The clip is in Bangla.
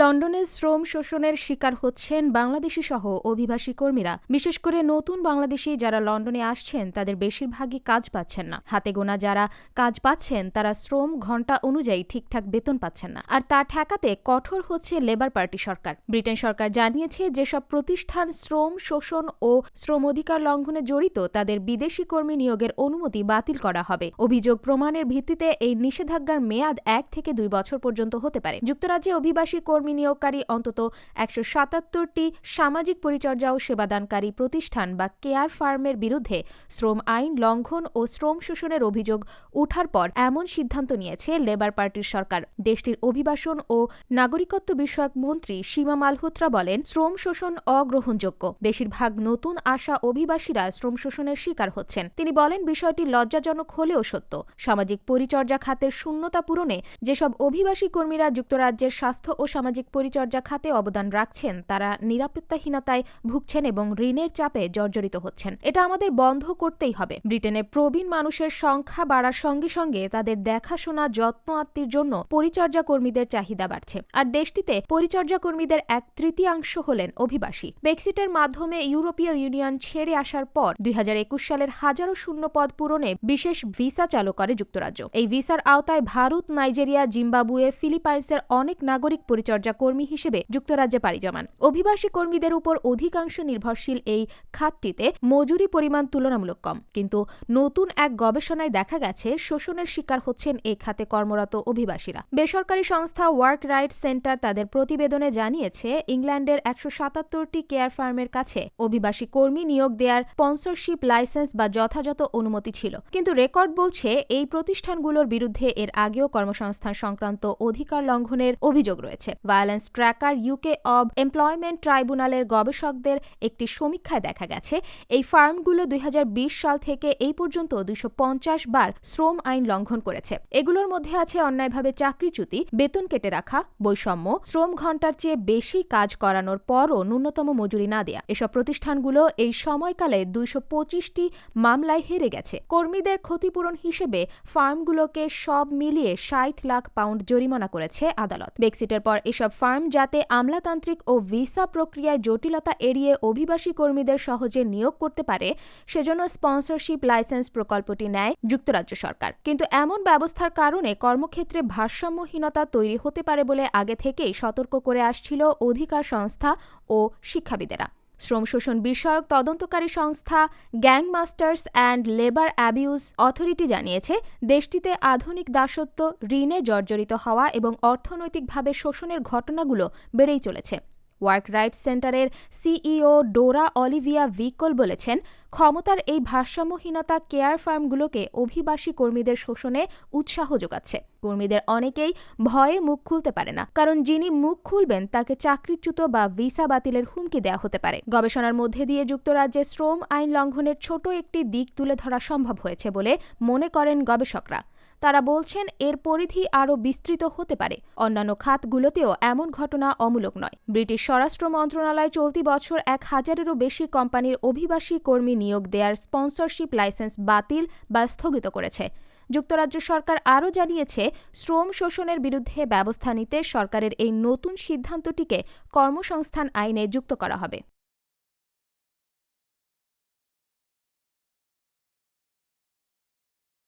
লন্ডনে শ্রম শোষণের শিকার হচ্ছেন বাংলাদেশি সহ অভিবাসী কর্মীরা। বিশেষ করে নতুন বাংলাদেশি যারা লন্ডনে আসছেন, তাদের বেশিরভাগই কাজ পাচ্ছেন না। হাতে গোনা যারা কাজ পাচ্ছেন, তারা শ্রম ঘণ্টা অনুযায়ী ঠিকঠাক বেতন পাচ্ছেন না। আর তা ঠেকাতে কঠোর হচ্ছে লেবার পার্টি সরকার। ব্রিটেন সরকার জানিয়েছে, যেসব প্রতিষ্ঠান শ্রম শোষণ ও শ্রম অধিকার লঙ্ঘনে জড়িত, তাদের বিদেশি কর্মী নিয়োগের অনুমতি বাতিল করা হবে। অভিযোগ প্রমাণের ভিত্তিতে এই নিষেধাজ্ঞার মেয়াদ এক থেকে দুই বছর পর্যন্ত হতে পারে। যুক্তরাজ্যে অভিবাসী কর্মী নিয়োগকারী অন্তত একশো সাতাত্তরটি সামাজিক পরিচর্যা ও সেবাদানকারী প্রতিষ্ঠান বা কেয়ার ফার্মের বিরুদ্ধে শ্রম আইন লঙ্ঘন ও শ্রম শোষণের অভিযোগ ওঠার পর এমন সিদ্ধান্ত নিয়েছে লেবার পার্টির সরকার। দেশটির অভিবাসন ও নাগরিকত্ব বিষয়ক মন্ত্রী সীমা মালহোত্রা বলেন, শ্রম শোষণ অগ্রহণযোগ্য। বেশিরভাগ নতুন আসা অভিবাসীরা শ্রম শোষণের শিকার হচ্ছেন। তিনি বলেন, বিষয়টি লজ্জাজনক হলেও সত্য। সামাজিক পরিচর্যা খাতের শূন্যতা পূরণে যেসব অভিবাসী কর্মীরা যুক্তরাজ্যের স্বাস্থ্য ও সামাজিক পরিচর্যা খাতে অবদান রাখছেন। তারা নিরাপত্তাহীনতায় ভুগছেন এবং ঋণের চাপে জর্জরিত হচ্ছেন। এটা আমাদের বন্ধ করতেই হবে। ব্রিটেনে প্রবীণ মানুষের সংখ্যা বাড়ার সঙ্গে সঙ্গে তাদের দেখাশোনা, যত্ন, আত্মীর জন্য পরিচর্যা কর্মীদের চাহিদা বাড়ছে। আর দেশটিতে পরিচর্যা কর্মীদের এক তৃতীয়াংশ হলেন অভিবাসী। ব্রেক্সিটের মাধ্যমে ইউরোপীয় ইউনিয়ন ছেড়ে আসার পর দুই হাজার একুশ সালের হাজারো শূন্য পদ পূরণে বিশেষ ভিসা চালু করে যুক্তরাজ্য। এই ভিসার আওতায় ভারত, নাইজেরিয়া, জিম্বাবুয়ে, ফিলিপাইন্সের অনেক নাগরিক পরিচর্যা কর্মী হিসেবে যুক্তরাজ্যে পাড়ি জমান। অভিবাসী কর্মীদের উপর অধিকাংশ নির্ভরশীল এই খাতটিতে মজুরি পরিমাণ তুলনামূলক কম। কিন্তু নতুন এক গবেষণায় দেখা গেছে, শোষণের শিকার হচ্ছেন এই খাতে কর্মরত অভিবাসীরা। বেসরকারি সংস্থা ওয়ার্ক রাইট সেন্টার তাদের প্রতিবেদনে জানিয়েছে, ইংল্যান্ডের একশো সাতাত্তরটি কেয়ার ফার্মের কাছে অভিবাসী কর্মী নিয়োগ দেওয়ার স্পন্সরশিপ লাইসেন্স বা যথাযথ অনুমতি ছিল। কিন্তু রেকর্ড বলছে, এই প্রতিষ্ঠানগুলোর বিরুদ্ধে এর আগেও কর্মসংস্থান সংক্রান্ত অধিকার লঙ্ঘনের অভিযোগ রয়েছে। Violence tracker UK of employment ট্রাইব্যুনালের গবেষকদের একটি সমীক্ষায় দেখা গেছে, এই ফার্মগুলো দুই হাজার বিশ সাল থেকে এই পর্যন্ত দুইশো পঞ্চাশ বার শ্রম আইন লঙ্ঘন করেছে। এগুলোর মধ্যে আছে অন্যায়ভাবে চাকরিচ্যুতি বেতন কেটে রাখা, বৈষম্য, শ্রম ঘণ্টার চেয়ে বেশি কাজ করানোর পরও ন্যূনতম মজুরি না দেয়া। এসব প্রতিষ্ঠানগুলো এই সময়কালে দুইশো পঁচিশটি মামলায় হেরে গেছে। কর্মীদের ক্ষতিপূরণ হিসেবে ফার্মগুলোকে সব মিলিয়ে ষাট লাখ পাউন্ড জরিমানা করেছে আদালত। ব্রেক্সিটের পর এসব ফার্ম যাতে আমলাতান্ত্রিক ও ভিসা প্রক্রিয়ায় জটিলতা এড়িয়ে অভিবাসী কর্মীদের সহজে নিয়োগ করতে পারে, সেজন্য স্পন্সরশিপ লাইসেন্স প্রকল্পটি নেয় যুক্তরাজ্য সরকার। কিন্তু এমন ব্যবস্থার কারণে কর্মক্ষেত্রে ভারসাম্যহীনতা তৈরি হতে পারে বলে আগে থেকেই সতর্ক করে আসছিল অধিকার সংস্থা ও শিক্ষাবিদেরা। শ্রম শোষণ বিষয়ক তদন্তকারী সংস্থা gang masters and labour abuse authority জানিয়েছে, দেশটিতে আধুনিক দাসত্ব, ঋণে জর্জরিত হওয়া এবং অর্থনৈতিকভাবে শোষণের ঘটনাগুলো বেড়েই চলেছে। ওয়ার্ক রাইটস সেন্টারের সিইও ডোরা অলিভিয়া ভিকল বলেছেন, ক্ষমতার এই ভারসাম্যহীনতা কেয়ার ফার্মগুলোকে অভিবাসী কর্মীদের শোষণে উৎসাহ যোগাচ্ছে। কর্মীদের অনেকেই ভয়ে মুখ খুলতে পারে না, কারণ যিনি মুখ খুলবেন তাকে চাকরিচ্যুত বা ভিসা বাতিলের হুমকি দেওয়া হতে পারে। গবেষণার মধ্যে দিয়ে যুক্তরাজ্যে শ্রম আইন লঙ্ঘনের ছোট একটি দিক তুলে ধরা সম্ভব হয়েছে বলে মনে করেন গবেষকরা। তারা বলছেন এর পরিধি আরও বিস্তৃত হতে পারে। অন্যান্য খাতগুলোতেও এমন ঘটনা অমূলক নয়। ব্রিটিশ স্বরাষ্ট্র মন্ত্রণালয় চলতি বছর এক হাজারেরও বেশি কোম্পানির অভিবাসী কর্মী নিয়োগ দেওয়ার স্পন্সরশিপ লাইসেন্স বাতিল বা স্থগিত করেছে। যুক্তরাজ্য সরকার আরও জানিয়েছে, শ্রম শোষণের বিরুদ্ধে ব্যবস্থা নিতে সরকারের এই নতুন সিদ্ধান্তটিকে কর্মসংস্থান আইনে যুক্ত করা হবে।